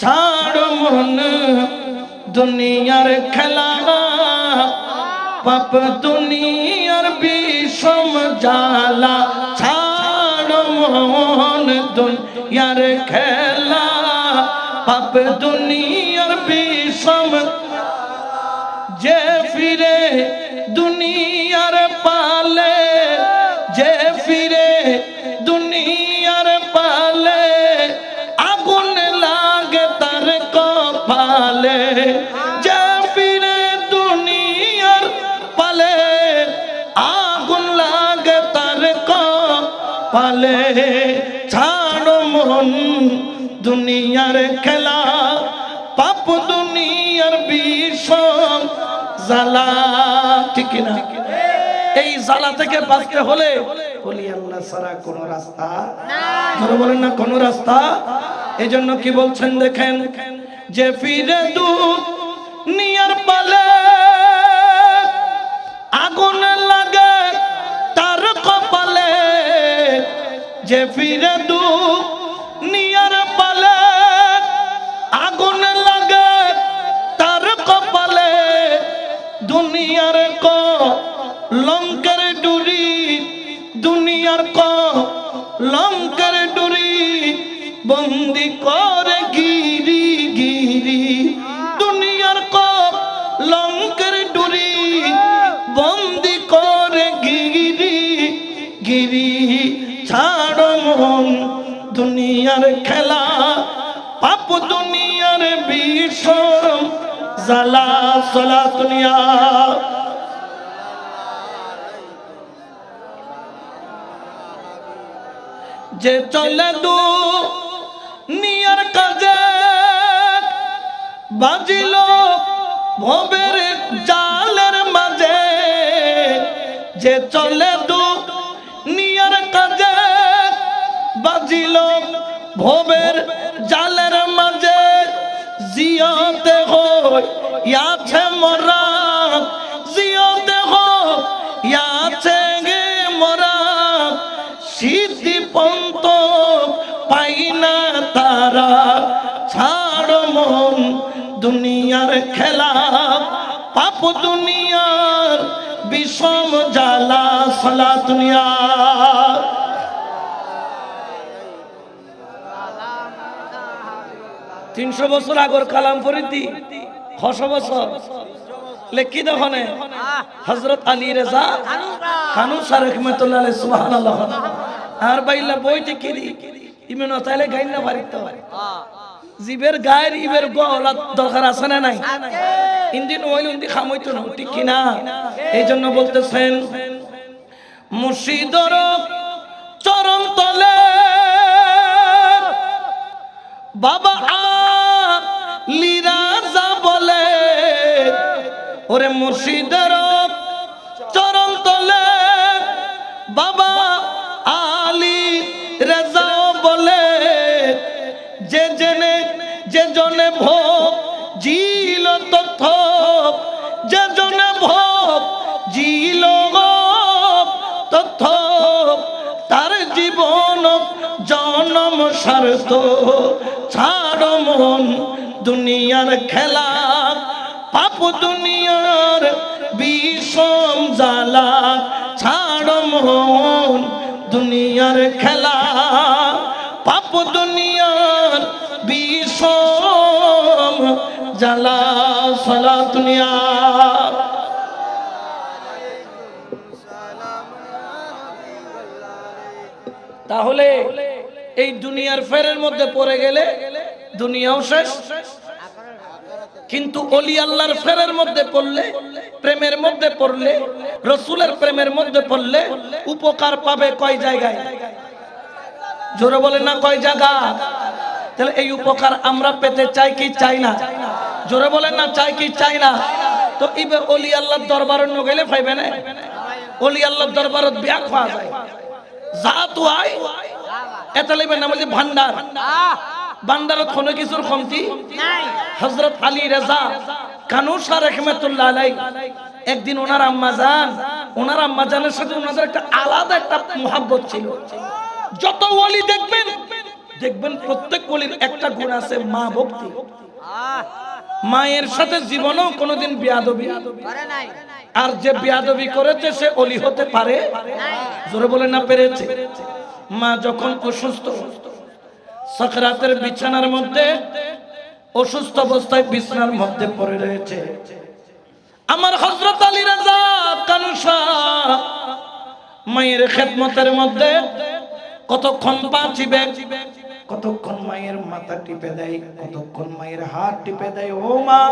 ছাড় মন দুনিয়ার খেলা। পাপ দুনিয়ার বিষম জালা ছাড় মন দুনিয়ার খেলা। পাপ দুনিয়ার কপালে ছাড়ো মন দুনিয়ার খেলা পাপ দুনিয়ার বিষম জ্বালা। ঠিক না? এই জ্বালা থেকে বাঁচতে হলে বলি আল্লাহ সারা কোন রাস্তা ধরে বলেন না কোন রাস্তা? এই জন্য কি বলছেন দেখেন যে ফিরে দু নিয়ার পালে আগুন যে ফিরে দু নিয়ার পালে, আগুন লাগে তার কপালে। দুনিয়ার ক, লঙ্কের ডুরি, দুনিয়ার ক, লঙ্কের ডুরি, বন্দি করে গিরি গিরি। দুনিয়ার ক, লঙ্কের ডুরি, বন্দি করে গিরি গিরি। দুনিয়ার খেলা, পাপ দুনিয়ার বিষম, জালা, সলা দুনিয়া। যে চলে দু নিয়ার কাজে, বাজিল ভবের জালের মাঝে। যে চলে দু বাজিল ভবের জালের মাঝে, জিয়তে হয়, ইয়াছে মরা জিয়তে হয়, ইয়াছে গে মরা সিদ্ধি পন্ত পাই না তারা, ছাড় মন দুনিয়ার খেলা। পাপ দুনিয়ার বিষম জালা সলা দুনিয়া তিনশো বছর আগর কালাম ফরিদি ছশ বছর। লেখি দখনে? হজরত আলী রেজা, কানু সার রহমতুল্লাহ সুবহানাল্লাহ। আর বাইলা বইতে কিরি ইমেন তাইলে গাইন না পারিত জিবের গায়ের ইবের গলা দরকার আছে না নাই? ইন্দিন ওইল ইন্দি খামইতো না, ঠিক কিনা এই জন্য বলতেছেন মুর্শিদর চরণ তলে বাবা লিরাজা বলে, ওরে মুর্শিদের চরণ তলে। বাবা আলী রেজা বলে, যে জেনে, যে জনে ভোগ জিল তথ্য, যে জনে ভোগ জিল তথ্য, তার জীবন জনম স্বার্থ ছাড় দুনিয়ার খেলা, পাপ দুনিয়ার বিষম জালা ছাড় মন দুনিয়ার খেলা, পাপ দুনিয়ার বিষম জালা সলা দুনিয়া তাহলে এই দুনিয়ার ফেরের মধ্যে পড়ে গেলে দুনিয়াও শেষ। কিন্তু অলি আল্লাহর ফেরের মধ্যে পড়লে, প্রেমের মধ্যে পড়লে, রসুলের প্রেমের মধ্যে পড়লে উপকার পাবে কয় জায়গায়? জোরে বলে না কয় জায়গা? তাহলে এই উপকার আমরা পেতে চাই কি চাই না? জোরে বলেন না চাই কি চাই না? তো ইবে অলি আল্লাহর দরবার অন্য গেলে পাইবে না? অলি আল্লাহর দরবারত বিয়া খাওয়া যায়। যা তো আয় এত লাগবে নাম হচ্ছে ভান্ডার। ভান্ডারত কোনো কিছুর কমতি হজরত আলী রেজা কানুসা রহমতুল্লাহ আলাই একদিন ওনার আম্মা যান ওনার আম্মা জানের সাথে ওনাদের একটা আলাদা একটা মোহাব্বত ছিল। যত ওলি দেখবেন দেখবেন প্রত্যেক বলির একটা গুণ আছে মা ভক্তি। মায়ের সাথে জীবনেও কোনোদিন বিয়াদবি। আর যে বিয়াদবি করেছে সে অলি হতে পারে? জোরে বলে না পেরেছে। মা যখন অসুস্থ সকরাতের বিছানার মধ্যে, অসুস্থ অবস্থায় বিছানার মধ্যে পড়ে রয়েছে। আমার হজরত আলী রাজা কানুষা মায়ের খেদমতের মধ্যে কতক্ষণ পা চিবে, কতক্ষণ মায়ের মাথা টিপে দেয়, কতক্ষণ মায়ের হাত টিপে দেয়, ও মা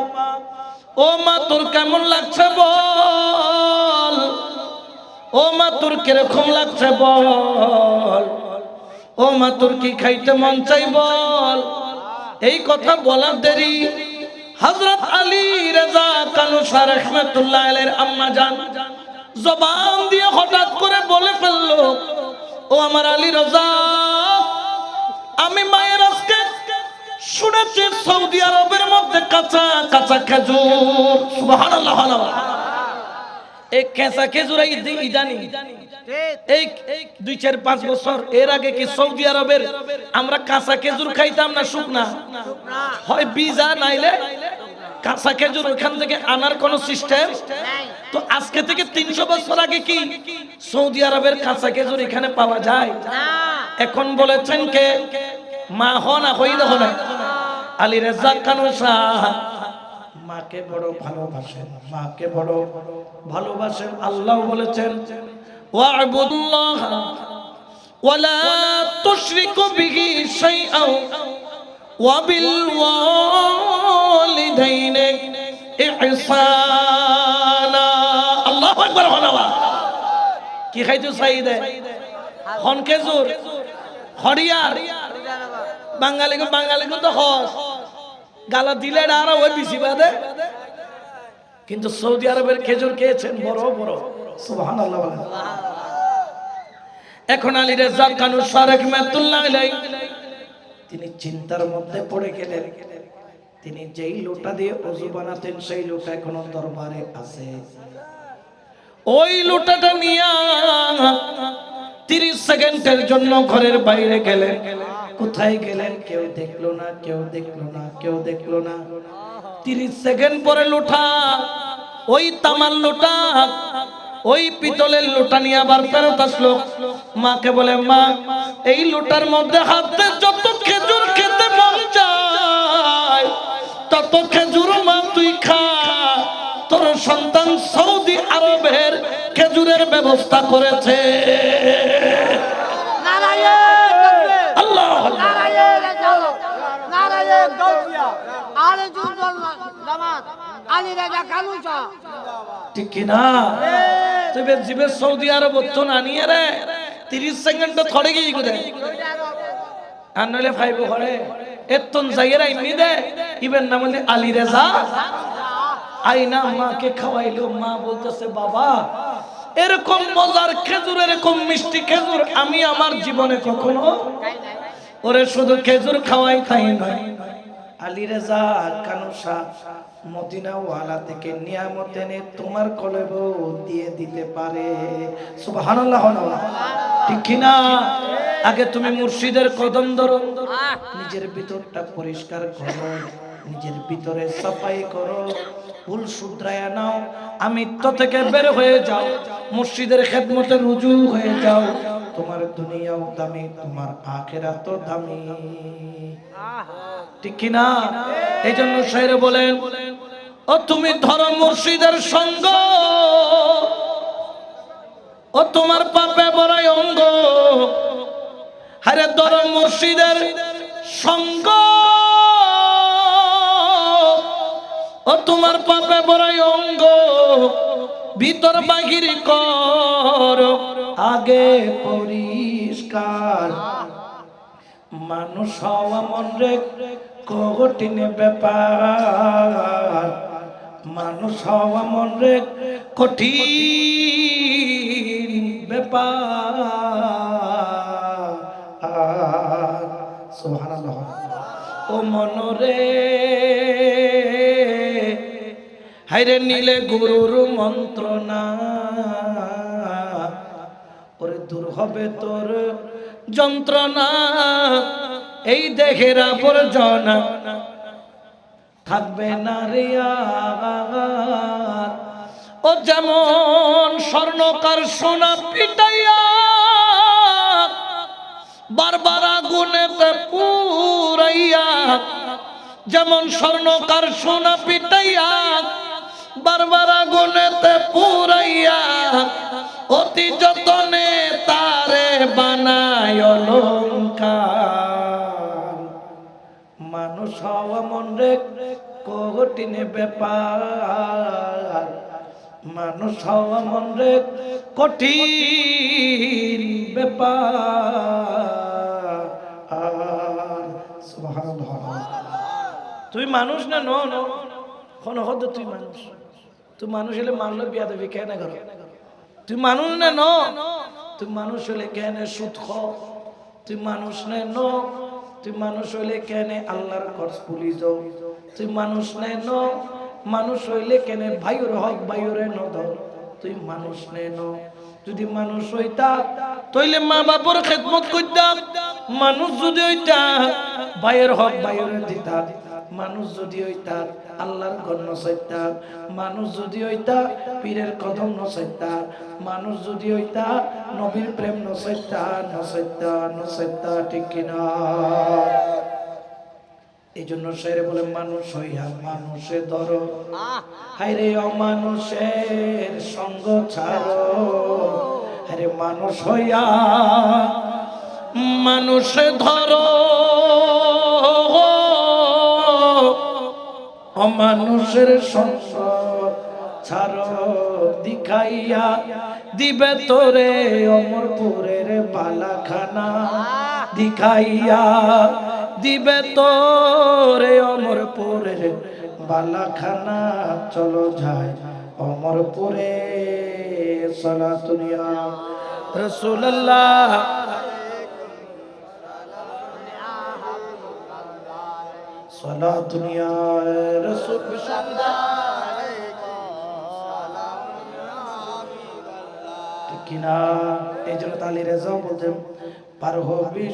ও মা, তোর কেমন লাগছে বল? ও মা, তোর কীরকম লাগছে বল? ও মা, তোর কি খাইতে মন চাই বল? এই কথা বলার দেরি। হযরত আলী রাজা কানুসা রহমাতুল্লাহ আলাইহির আম্মা জান জবান দিয়ে হঠাৎ করে বলে ফেলল, ও আমার আলী রাজা, আমি মায়ের আজকে শুনেছি সৌদি আরবের মধ্যে কাঁচা কাঁচা খেজুর। সুবহানাল্লাহ। এই কেঁচা খেজুর এই দি- ইদানি। এই এই দুই চার পাঁচ বছর। এর আগে কি সৌদি আরবের আমরা কাঁচা খেজুর খাইতাম না শুকনা? হয় বিজা নাইলে কাঁচা খেজুর ওখান থেকে আনার কোন সিস্টেম? তো আজকে থেকে তিনশো বছর আগে কি সৌদি আরবের কাঁচা খেজুর এখানে পাওয়া যায়? এখন বলেছেন কে? মা হ না হই না। হলে আলী রেজা খানু শাহ। মাকে বড় ভালোবাসেন, মাকে বড় ভালোবাসেন। আল্লাহ বলেছেন, ওয়াবুদুল্লাহ ওয়ালা তুশরিকু কি খাইতো সাইদে? হন খেজুর? হরিয়ার? তো হস গালা দিলে আর ওই বিসি বাদে। কিন্তু সৌদি আরবের খেজুর খেয়েছেন বড় বড়। বলেন। এখন আলী রেজা কানু সারেক মেতুল্লাহ তিনি চিন্তার মধ্যে পড়ে গেলেন। তিনি যেই লোটা দিয়ে অজু বানাতেন, সেই লোটা এখনও দরবারে আছে। ওই লোটাটা নিয়ে তিরিশ সেকেন্ডের জন্য ঘরের বাইরে গেলেন। কোথায় গেলেন? কেউ দেখল না, কেউ দেখল না, কেউ দেখল না। তিরিশ সেকেন্ড পরে লোটা, ওই তামার লোটা, ওই পিতলের লোটা নিয়ে আবার ফেরত আসলো। মাকে বলে, মা, এই লোটার মধ্যে হাতে যত খেজুর খেতে মন তত খেজুর মা তুই খা। তোর সন্তান সৌদি আরবের খেজুরের ব্যবস্থা করেছে। নারায়ণ তকবীর আল্লাহ নারায়ণ রিসালাত নারায়ণ গাউসিয়া আলে জুরদল জামাত আলী রাজা কালুসা ঠিক কিনা? তবে জিবে সৌদি আরব তো না নিয়ে রে তিরিশ সেকেন্ড তো থরে গিয়ে আর নইলে ফাইব ঘরে এতন যাইয়েরা ইমনি দে ইবেন নাম হলে আলী রেজা। আইনা মাকে খাওয়াইলো মা বলতেছে বাবা এরকম মজার খেজুর এরকম মিষ্টি খেজুর আমি আমার জীবনে কখনো ওরে শুধু খেজুর খাওয়াই খাই নয়। আলী রেজা কানুসা মদিনা ওয়ালা থেকে নিয়ামত এনে তোমার কলেব দিয়ে দিতে পারে। ঠিক কিনা? আগে তুমি মুর্শিদের কদম ধরো, নিজের ভিতরটা পরিষ্কার করো, নিজের ভিতরে সাফাই করো, ভুল শুধরায়া নাও আমিত্ব থেকে বের হয়ে যাও, মুর্শিদের খেদমতে রুজু হয়ে যাও। তোমার দুনিয়াও দামি, তোমার আখেরাত দামি। ঠিক কিনা? এই জন্য শাইরে বলেন, ও তুমি ধরো মুর্শিদের সঙ্গ, ও তোমার পাপে বড়াই অঙ্গ হারে ধরো মুর্শিদের সঙ্গ, ও তোমার পাপে বড়াই অঙ্গ ভিতর বাহির কর, আগে পরিষ্কার। মানুষ হওয়া মন রে কঠিন ব্যাপার। মানুষ হওয়া মন রে কঠিন ব্যাপার। সুবহানাল্লাহ। ও মনরে হাইরে নীলে গুরুর মন্ত্রণা ওরে দূর হবে তোর যন্ত্রণা এই দেহের আবর্জনা থাকবে না রে আর। ও যেমন স্বর্ণকার সোনা পিটাইয়া বারবার আগুনেতে পুরাইয়া, যেমন স্বর্ণকার সোনা পিটাইয়া বারবার আগুনেতে পুরাইয়া অতি যতনে তারে বানায় অলঙ্কার। মানুষ হওয়া মন রে কঠিনে ব্যাপার। মানুষ হওয়া মন রে কঠিন ব্যাপার। তুই মানুষ না ন ন কোন হদ তুই মানুষ? তুই মানুষ হলে মানলে দেবি কেন করো? তুই মানুষ না ন? তুই মানুষ হলে কেন সুদ খাও তুই মানুষ নে ন? তুই মানুষ হইলে কেন আল্লাহর খরচ পুলি যাও তুই মানুষ নে ন? মানুষ হইলে কেন ভাইয়ের হক ভাইয়ের ন দাও? তুই মানুষ নে ন? যদি মানুষ হইতা, তইলে মা বাপর খেদমত করতাম। মানুষ যদি হইতা, ভাইয়ের হক ভাইয়ের দিতা মানুষ যদি হইতা আল্লাহর ঘর নসাইতা মানুষ যদি হইতা পীরের কদম নসাইতা মানুষ যদি হইতা নবীর প্রেম নসাইতা নসাইতা নসাইতা ঠিক কিনা? এই জন্য সেরে বলে, মানুষ হইয়া মানুষে ধরো। হাইরে অমানুষের সঙ্গ ছাড়ো। আরে মানুষ হইয়া মানুষে ধরো। অমানুষের সঙ্গ ছাড়ো, দিখাইয়া দিবে তোরে অমরপুরের বালাখানা দিখাইয়া দিবে তোরে অমরপুরের বালাখানা চলো যায় অমরপুরে সলা দুনিয়া রসুল্লাহ সলা দুনিয়া রসুল। ঠিক কিনা? এই জন্য তালি রেজাও বলছেন, পার হবি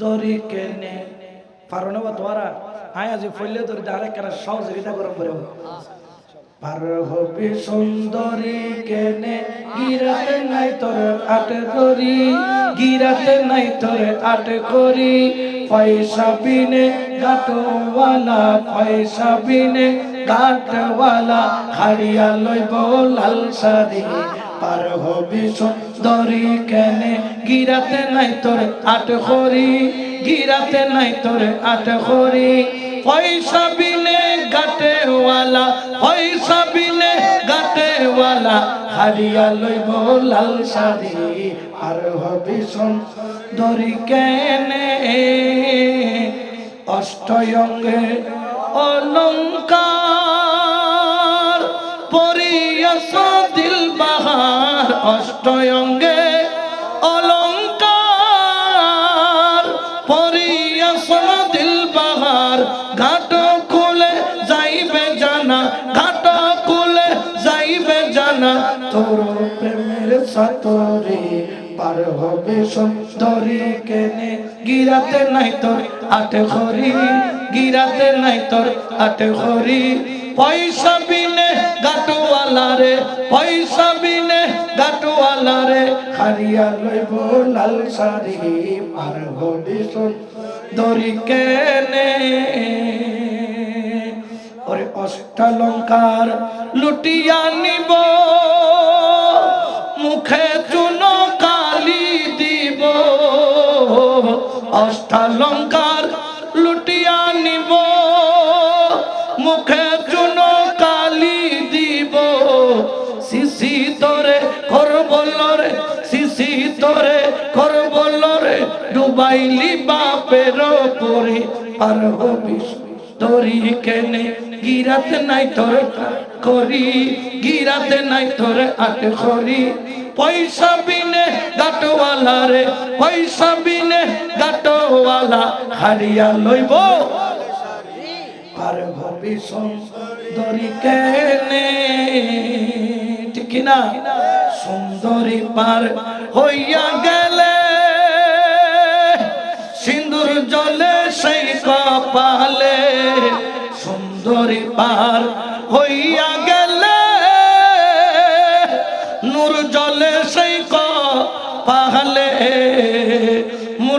দরি কেনে। পারো না তোরা আয় আজ ফলে ধরে দাঁড়ে কেন? সহযোগিতা গরম করে, পার হবি সুন্দরী কেনে। গিরাতে নাই তোর আটে করি, গিরাতে নাই তোর আটে করি। পয়সা বিনে গাটওয়ালা পয়সা বিনে গাটওয়ালা হারিয়া লইব লাল শাড়ি। পার হবি সুন্দরী কেনে, গিরাতে নাই তোর আট করি গিরাতে নাই তোর আট করি পয়সা বিনে গাটেওয়ালা, পয়সা বিনে গাটেওয়ালা হারিয়া লইব লাল শাড়ি। আর হবি সুন্দরী কেনে অষ্টয়ঙ্গে অলঙ্কার পরিয়াস দিল বাহার। অষ্টয়ঙ্গে অলঙ্কার পরিয়াস দিল বাহার। ঘাট খুলে যাইবে জানা, ঘাট খুলে যাইবে জানা। তোর প্রেমের সাতরে পার হবে সুন্দরী কেনে। গিরাতে নাই তোর আটে খরি গিরাতে নাই তোর আটে খরি পয়সা বিনে রে, পয়সা বিনে রে। হারিয়া লইব লাল হবে সুন্দরী কেনে। ওরে অষ্টালঙ্কার লুটিয়া নিব, মুখে চুন অষ্টালঙ্কার লুটিয়া নিব, মুখে চুন কালি দিব। শিশি তোরে কর রে শিশি তোরে কর রে ডুবাইলি বাপের পরে। আর তোরি কেনে, গিরাত নাই তোর করি গিরাতে নাই তোর আট করি পয়সা বিনে গাটওয়ালা রে, পয়সা বিনে গাটওয়ালা হারিয়া লইব। আর ভাবি সুন্দরী কেনে? ঠিক না? সুন্দরী পার হইয়া গেলে, সিন্দুর জলে সেই কপালে, সুন্দরী পার হইয়া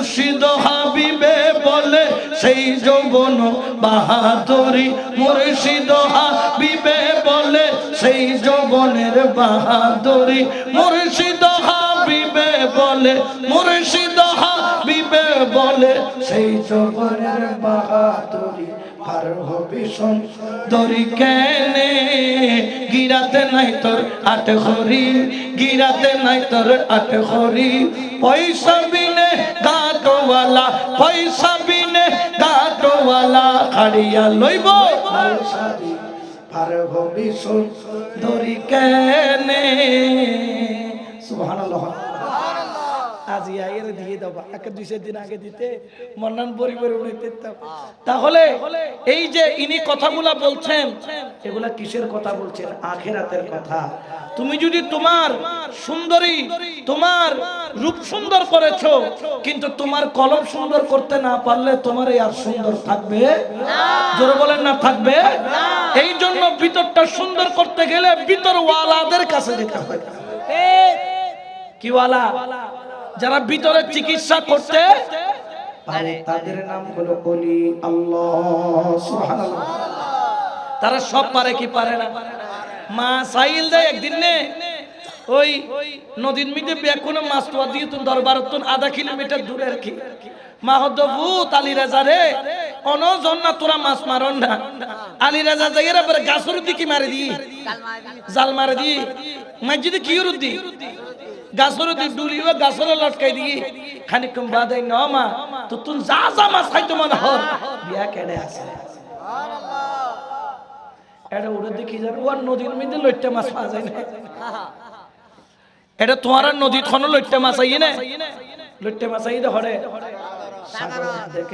মুর্শিদ হাবিবে বলে, সেই যৌবন বাহাদুরি মুর্শিদ হাবিবে বলে, সেই যৌবনের বাহাদুরি মুর্শিদ হাবিবে বলে, মুর্শিদ হাবিবে বলে, সেই যৌবনের বাহাদুরি আর হবে সুন্দরী কেনে। গিরাতে নাই তোর আট হরি গিরাতে নাই তোর আট হরি পয়সা বিনে গাটওয়ালা পয়সা বিনে গাটওয়ালা খাড়িয়া লইব। আর ভবি সুন্দরী কেনে? সুবহানাল্লাহ। দিয়ে দাও একে দুই চার দিন আগে দিতে মন্নান দিতাম। তাহলে এই যে ইনি কথাগুলা বলছেন এগুলা কিসের কথা বলছেন? আখেরাতের কথা। তুমি যদি তোমার সুন্দরী তোমার রূপ সুন্দর করেছ কিন্তু তোমার কলম সুন্দর করতে না পারলে তোমার এই আর সুন্দর থাকবে? জোরে বলেন না থাকবে? এই জন্য ভিতরটা সুন্দর করতে গেলে ভিতর ওয়ালাদের কাছে যেতে হয় কি ওয়ালা? যারা ভিতরে চিকিৎসা করতে পারে তাদের নাম হলো বলি আল্লাহ সুবহানাল্লাহ। তারা সব পারে কি পারে না? মা সাইল দেয় একদিন নে ওই নদীর মধ্যে বেকুনে মাছ তোয়া দিয়ে তুমি দরবার তুন আধা কিলোমিটার দূরে আর কি। মা হদ্দবু আলী রাজা রে অনজন না তোরা মাছ মারন না। আলী রাজা যাই রে পরে গাছর দিকে মারি দি জাল মারি দি মসজিদে কি রুদ্দি গাছর দি ডুলিও গাছর লটকাই দি খানিকম বাদাই ন মা, তো তুই যা যা মাছ খাই মনে হর বিয়া কেডে আছে। এটা উড়ে দেখি যাবে ওর নদীর মধ্যে লইট্টা মাছ পাওয়া যায় না। এটা তোমার নদীত কোনো লইট্টা মাছ আই না। লইট্টা মাছ আই হরে দেখ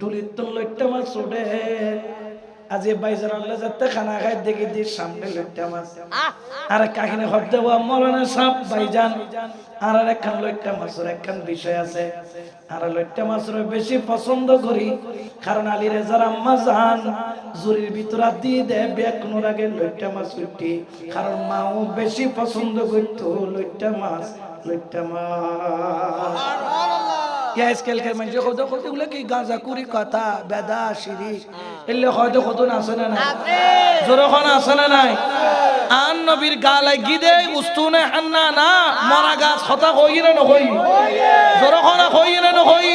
ডুলির তো লইট্টা মাছ উঠে আজ বাইজার আল্লাহ যাতে খানা খাই দেখি দি সামনে লইট্টা মাছ আর কাহিনী হতে হওয়া মরণের সাপ বাইজান আর আর একখান লইট্টা মাছের একখান বিষয় আছে। আর লইট্টা মাছের বেশি পছন্দ করি কারণ আলী রেজার আম্মা জান জুরির ভিতর দিয়ে দেয় বেকনোর আগে লইট্টা মাছ উঠি কারণ মাও বেশি পছন্দ করতো লইট্টা মাছ লইট্টা মাছ। ইয়া স্কেলকের মানুষ কত কতগুলো কি গাঁজা কুড়ি কথা? বেদা সিঁড়ি এলে হয়তো কত আছে না নাই? জোরখন আছে না নাই? আন নবীর গালাই গিদে উস্তুনে হান্না না মরা গাছ হতা হই না নহই জোরখন হই না নহই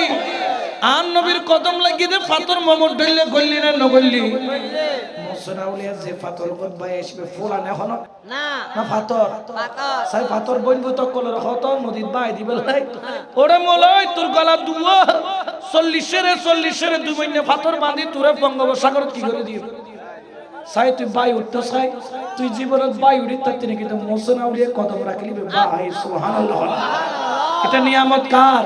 আন নবীর কদম লাগি দে ফাতর মমর ডইলে গল্লি না নগল্লি মোসনাউলিয়া যে ফাতর গদ বাই আসবে ফুলা না হন না। না ফাতর পাথর। সাই ফাতর বইন বই তকলের হত নদীত বাই দিবে লাই। ওরে মলই তোর গলা দুয়া। চল্লিশের চল্লিশের দুই মহিনে ফাতর বাঁধি তোরে বঙ্গোপসাগরত কি করে দিও সাই তুই বাই উঠতে সাই। তুই জীবনত বাই তার তিনি কিন্তু মোসনা উড়িয়ে কদম রাখলি বাই সুবহানাল্লাহ। এটা নিয়ামত কার?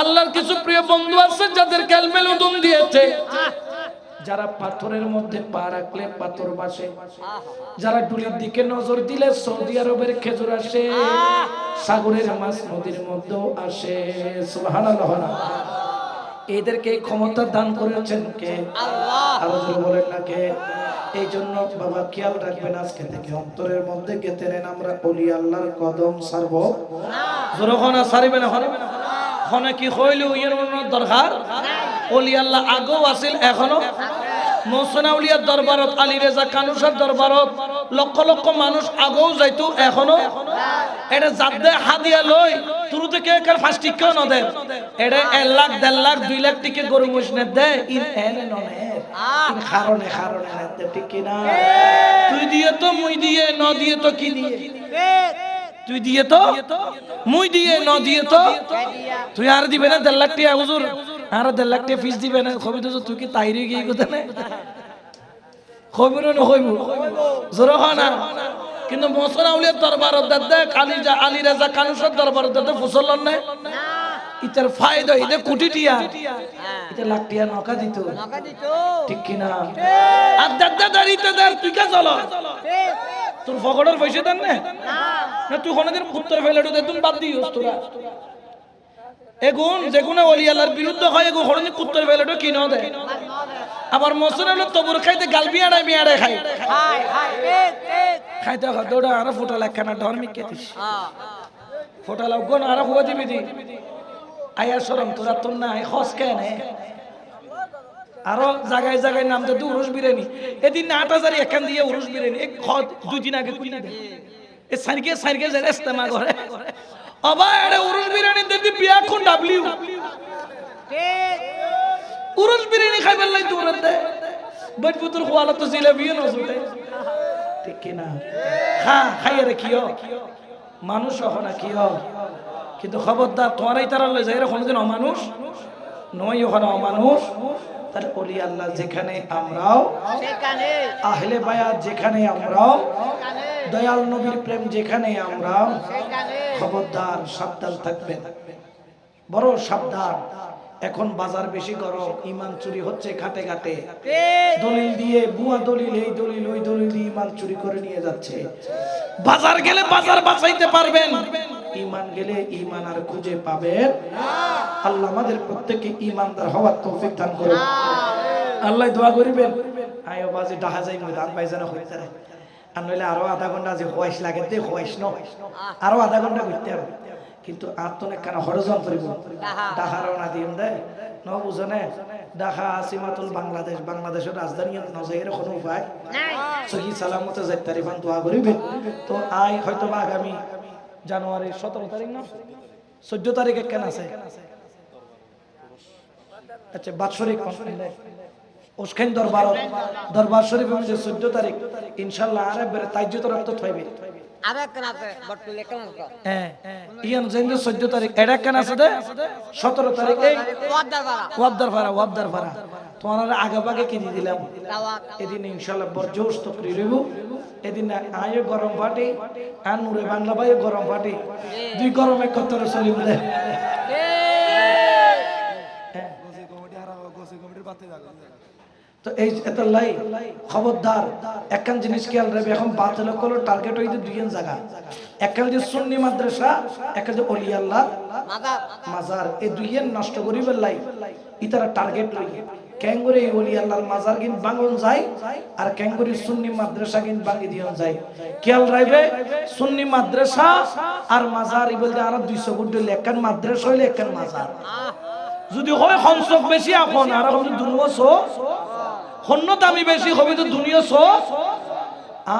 আল্লাহর কিছু প্রিয় বন্ধু আছে যাদের ক্যালমেল উদুম দিয়েছে। যারা পাথরের মধ্যে পা রাখলে পাথর বাসে যারা ডুলির দিকে নজর দিলে সৌদি আরবের খেজুর আসে সাগরের মাছ নদীর মধ্যেও আসে। এদেরকে ক্ষমতা দান করেছেন কে? আরও জোরে বলেন না কে? এই জন্য বাবা খেয়াল রাখবেন আজকে থেকে অন্তরের মধ্যে গেতে নেন আমরা অলি আল্লাহর কদম সারব। জোরখনা সারিবে না হরে খনে কি হইলে ইয়ের দরকার? অলি আল্লাহ আগেও আছিল এখনও? মৌসনা উলিয়ার দরবারত আলী রেজা কানুসার দরবারত লক্ষ লক্ষ মানুষ আগেও যাইতো এখনও? এটা যাদে হাদিয়া লই তুরু থেকে একার ফার্স্ট টিকেও ন দেয় এটা এক লাখ দেড় লাখ দুই লাখ টিকে গরু মহিষনে দেয় ইন এনে কারণে কারণে ঠিক কিনা? তুই দিয়ে তো মুই দিয়ে ন দিয়ে তো কি দিয়ে? তুই দিয়ে তো? মুই দিয়ে ন দিয়ে তো? তুই আর দিবে না দেড় লাখ টিয়া হুজুর। আর দেড় লাখ টাকা ফিস দিবে না। কবি তো তুই কি তাইরে গিয়ে কোথায় না? কবি না কইব জোর না। কিন্তু মসর আউলিয়ার দরবার দাদা কালি যা আলী রাজা কানুসর দরবার দাদা ফুসল না। ইতার ফায়দা ইতে কোটি টিয়া। ইতে লাখ টিয়া নকা দিত। নকা দিত। ঠিক কিনা? আর দাদা দাঁড়িয়ে দার তুই কা চলো ঠিক। তোর ফকড়ের পয়সা দেন না। না। না তুই কোনদিন উত্তর ফেলে দে তুমি বাদ দিও তোরা। এগুন যে কোনো অলিয়ালার বিরুদ্ধে হয় এগু হরনি উত্তর ফেলে কি ন দেয় আবার মসুর হলো তবুর খাইতে গাল বিয়াড়ায় বিয়াড়ায় খাই খাইতে দৌড়া আরও ফোটা লেখানা ধর্মিক কেতিস হ্যাঁ ফোটা লাগবো না আরও হুয়া দিবি দি। আয়া সরম তোরা তোর না খস কেনে আরও জায়গায় জায়গায় নাম তো উরুস বিরিয়ানি। এদিন আট হাজার এখান দিয়ে উরুস বিরিয়ানি। এক খদ দুই দিন আগে কুইনা দে এ সাইকে সাইকে যে ইস্তেমা করে। অবা, এড়ে উরুস বিরিয়ানি দিদি বিয়া কোন ডাবলিউ। উরুস বিরিয়ানি খাইবার লাই তোর দে। বট পুতুর খোয়ালা তো জিলাবিও না জুটে ঠিক কি না হ্যাঁ খাইয়ে রে কিও মানুষ হো না কিও কিন্তু খবরদার তোমারাই তারা লই যাই রে কোনদিন অমানুষ নয়, ওখানে অমানুষ। তার অলি আল্লাহ যেখানে আমরাও আহলে বায়াত যেখানে আমরাও দয়াল নবীর প্রেম যেখানে আমরাও খবরদার সাবধান থাকবেন। বড় সাবধান। এখন বাজার বেশি গরম ইমান চুরি হচ্ছে ঘাটে ঘাটে। দলিল দিয়ে বুয়া দলিল এই দলিল ওই দলিল দিয়ে ইমান চুরি করে নিয়ে যাচ্ছে। বাজার গেলে বাজার বাঁচাইতে পারবেন। ইমান গেলে ইমান আর খুঁজে পাবেন আল্লাহ আমাদের প্রত্যেককে ইমানদার হওয়ার তৌফিক দান করুন। আল্লাহ দোয়া করিবেন। আয়ো বাজে ডাহা যাই মই ধান পাইছে না হইতে আর নইলে আরও আধা ঘণ্টা যে হওয়াইস লাগে তে হওয়াইস ন। আরও আধা ঘণ্টা হবে। কিন্তু আর তো কেন হরজন করিব। ডাহা। রওনা দিম দে। ন বুঝনে? ডাহা সীমাতুল বাংলাদেশ বাংলাদেশের রাজধানী নজাইয়ের কোনো উপায় সহি সালামতে যাই তারিফান দোয়া করিবে তো আই হয়তো আগামী জানুয়ারি সতেরো তারিখ না? চোদ্দ তারিখে কেন আছে? আচ্ছা বাৎসরিক ওসখান দরবার দরবার শরীফ যে চোদ্দ তারিখ ইনশাল্লাহ আরে বেড়ে তাইজ্য রক্ত হ্যাঁ তারিখ এটা কেন দিলাম। এদিন ইনশাল্লাহ বরজোস তো রইব এদিন আয়ো গরম পাটি আর নুরে বাংলা ভাই গরম পাটি দুই গরম এক কত্তরে চলিব দে তো এই খবরদার, একখান জিনিস খেয়াল রাখবে, এখন বাতিল করল টার্গেট হইতে দুইজন জায়গা। একখান যে সুন্নি মাদ্রাসা, একখান যে অলি আল্লাহ, মাজার, এই দুইয়ের নষ্ট করিবার লাই, ইতারা টার্গেট লই ক্যাঙ্গুরি ওলি আল্লাহর মাজার কিন যায়, আর ক্যাঙ্গুরি সুন্নি মাদ্রাসা কিন বাঙ্গি দিয়ন যায়। খেয়াল রাখবে, সুন্নি মাদ্রাসা আর মাজার ই বলতে আর দুইশো দিলে একখান মাদ্রাসা হইলে একখান মাজার। যদি হয় সংসক বেশি আপন, আর হবে দুনিয়া সো? হন্য দামি বেশি হবে তো দুনিয়া সো?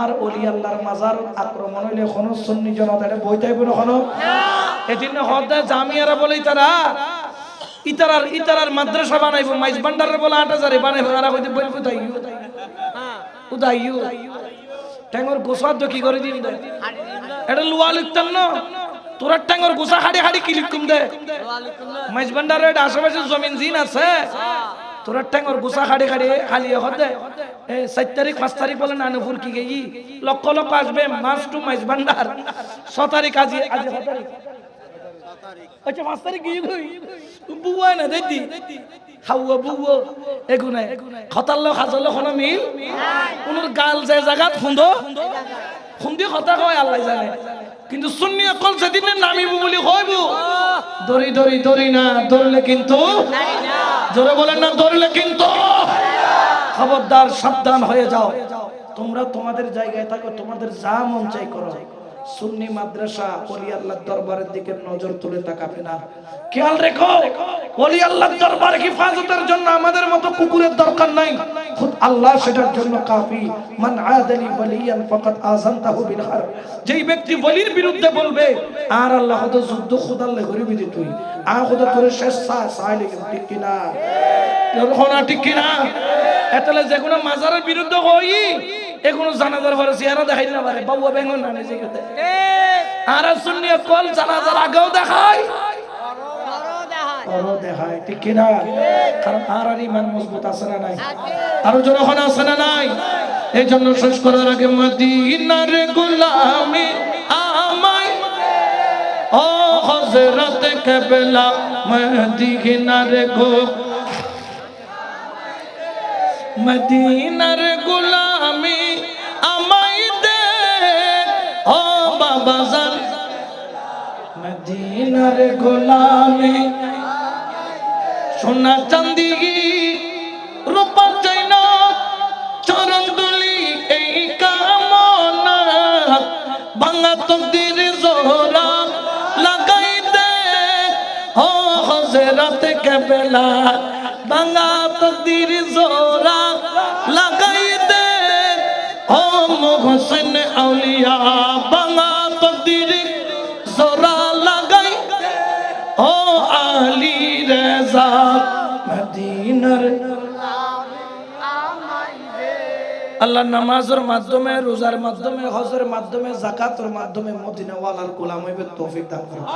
আর অলি আল্লাহর মাজার আক্রমণ হইলে কোনো সুন্নি জনতা এটা বই তাইব না এদিন হদা জামিয়ারা বলেই তারা ইতারার ইতারার মাদ্রাসা বানাইবো, মাইজ ভান্ডারের বলে আট হাজারে বানাইবো। আর কইতে বলব তাইও উদাইও ট্যাঙ্গর গোসাদ কি করে দিন? এটা লুয়া লিখতাম না? তোরা ট্যাঙ্গর গোসা হাড়ি হাড়ি কি লিখুম দে? মাইজ ভান্ডারের আশেপাশে জমিন জিন আছে? তোরা ট্যাঙ্গর গোসা খাড়ি খাড়ি খালি হদে এ সাত তারিখ পাঁচ তারিখ বলে নানুপুর কি গেই? লক্ষ লক্ষ আসবে মাস টু মাইজ ভান্ডার ছ তারিখ আজি আজি আচ্ছা পাঁচ তারিখ গিয়ে গই বুয়া না দিদি খাওয়া বুয়া। এগুনে খতাল্লো খাজলো কোনো মিল? গাল যে জায়গাত ফুন্দো? ফুন্দি কথা কয় আল্লাহ জানে। কিন্তু সুন্নি আকল যেদিনে নামিব বুলি হইব। দড়ি দড়ি দড়ি না ধরলে কিন্তু জোরে বলেন না ধরলে কিন্তু খবরদার সাবধান হয়ে যাও। তোমরা তোমাদের জায়গায় থাকো তোমাদের যা মন চাই করো। সুন্নি মাদ্রাসা, ওলি আল্লাহর দরবারের দিকে নজর তুলে তাকাবে না। খেয়াল রেখো, ওলি আল্লাহর দরবার হিফাজতের জন্য আমাদের মতো কুকুরের দরকার নাই। খুদ আল্লাহ সেটার জন্য কাফি। মান আদালি ওয়ালিয়ান ফাকাদ আযানতাহু বিল হারব যেই ব্যক্তি ওলির বিরুদ্ধে বলবে, আর আল্লাহ হয়তো যুদ্ধ খুদ আল্লাহ করিবি তুই। আ খুদ তোর শেষ সা সাইলে ঠিক কিনা? ঠিক কিনা? এতলে যে কোনো মাজারের বিরুদ্ধে হই এগুলো জানাজার পরে চেহারা দেখাই না পারে। বাবু বেঙ্গন না নিজে আর কল জানাজার আগেও দেখায়। আছে না নাই? আরও জোরে আছে না নাই? এই জন্য শেষ করার আগে মদিনার গোলামি আমায়। ও হযরত কেবলা মদিনার গোলামি আমায় দে। ও বাবা জান। মদিনার গোলামি সোনা চান্দি রূপা চাইনা চরণ দুলি এই কামনা। ভাঙা তকদির জোরা লাগাই দে। ও হজরত কেবলা, ভাঙা তকদির জোরা আউলিয়া ভাঙা তকদির জোরা লাগাই। ও আলী রেজা, মদিনার আল্লাহ নামাজের মাধ্যমে, রোজার মাধ্যমে, হজের মাধ্যমে, জাকাতের মাধ্যমে মদিনাওয়ালার গোলাম হইবে তৌফিক দান করুন।